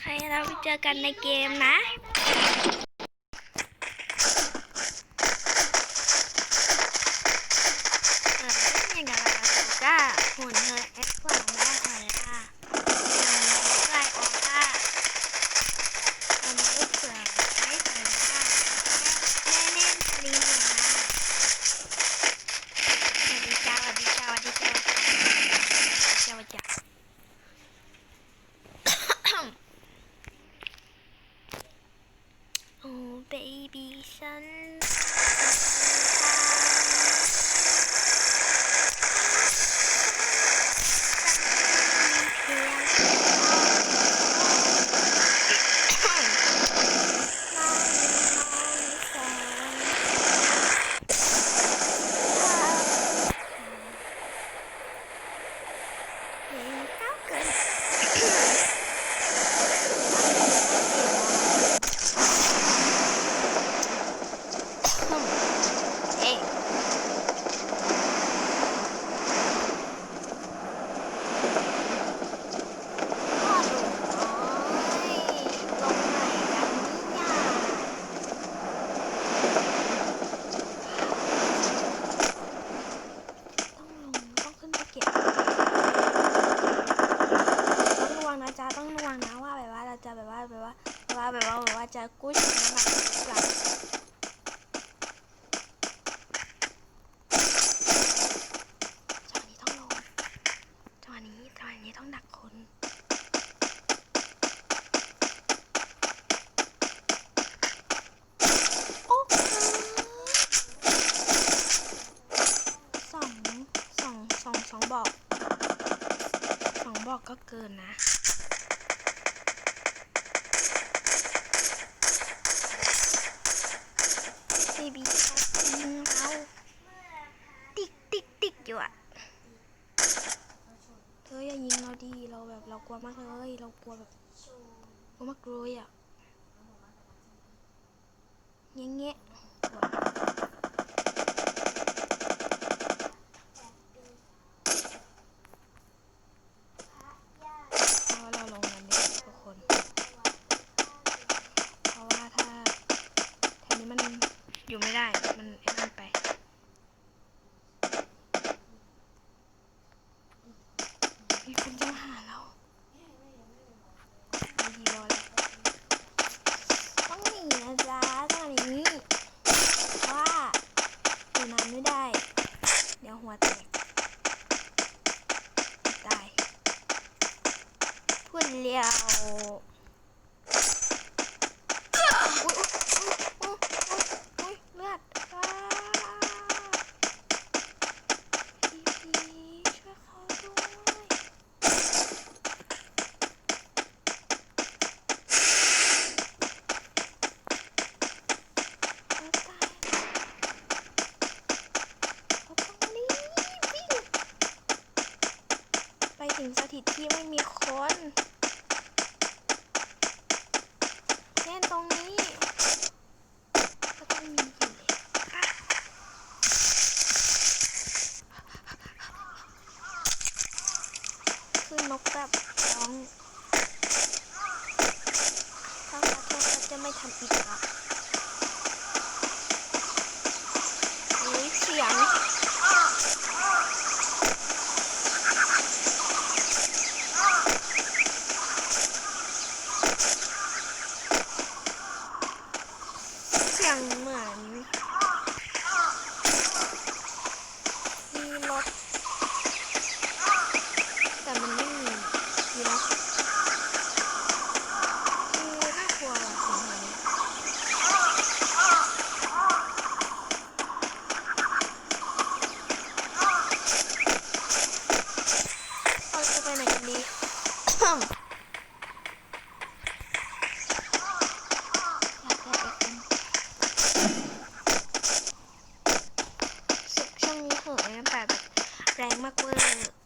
ใครเราไปเจอกันในเกมนะ บีบียิงเราติ๊กติ๊กติ๊กอยู่อะเธออย่ายิงเราดีเราแบบเรากลัวมากเลยเรากลัวแบบกลัวมากเลยอะเงี้ยเงี้ย อยู่ไม่ได้ มันนั่นไป มีคนจะหาเราดีรอเลยต้องหนีนะจ๊ะตอนนี้ว่าอยู่นานไม่ได้ เดี๋ยวหัวแตกตายพูดเลี้ว สิ่งสถิตที่ไม่มีคนเช่นตรงนี้ก็ต้องมีอยู่เลยคือนกแบบร้องถ้าขอโทษจะไม่ทำอีกแล้ว โหน้ำปแบบแรงมากเวอร์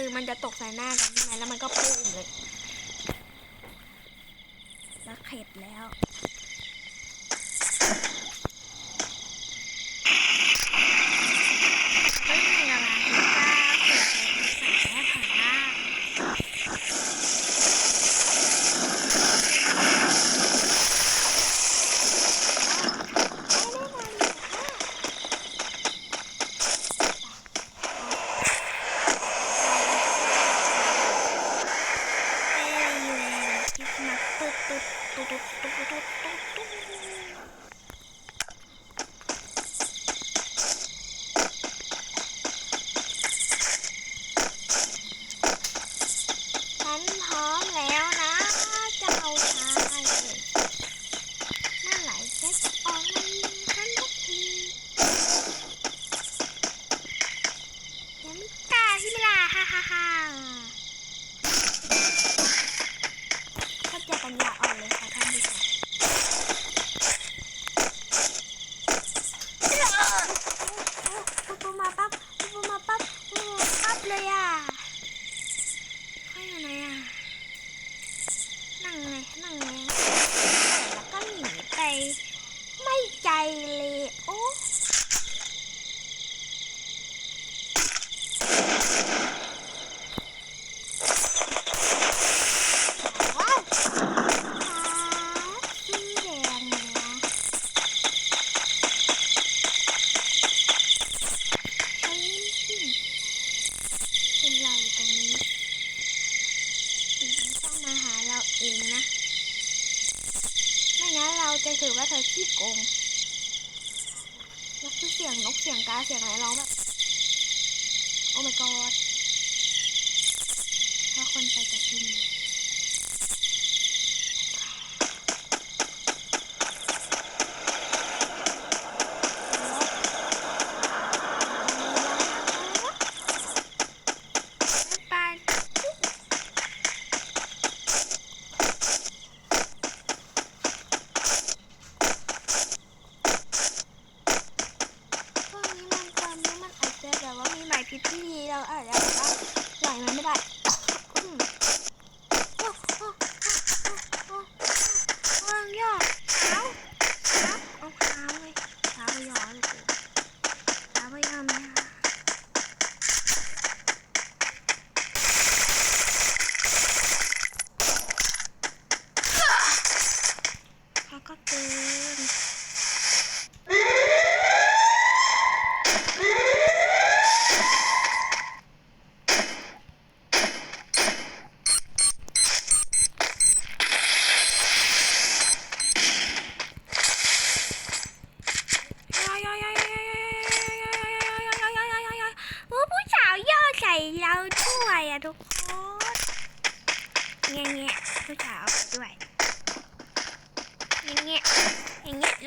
ือมันจะตกใส่หน้ากันใช่ไหมแล้วมันก็ปุ้มเลยแล้วเข็ดแล้ว จากไรนร้องแบบ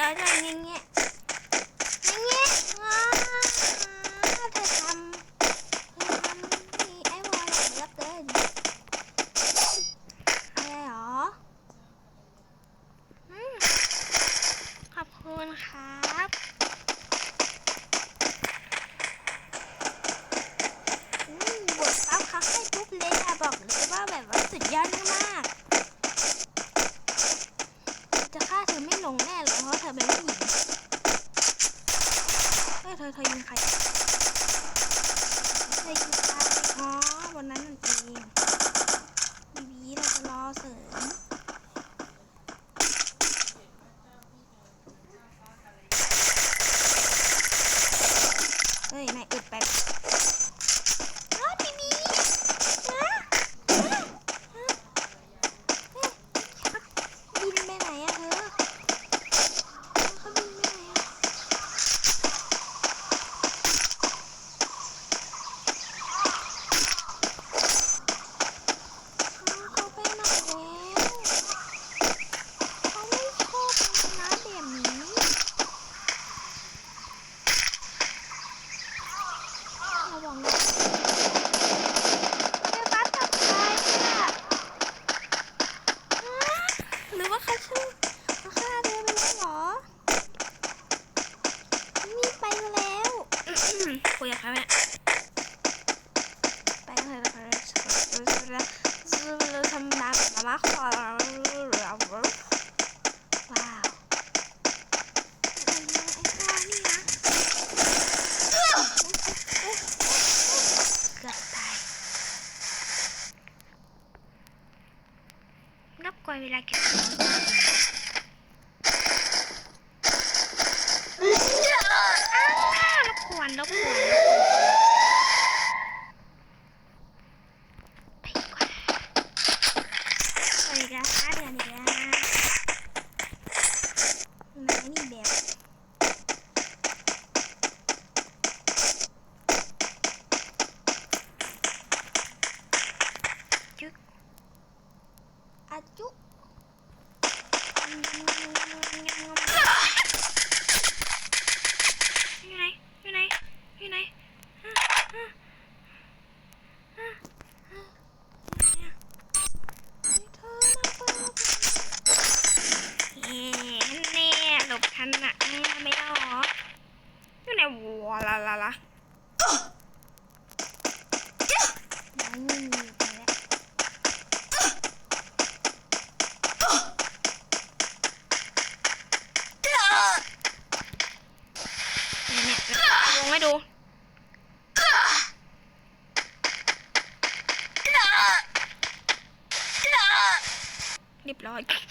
Rồi, 你 God.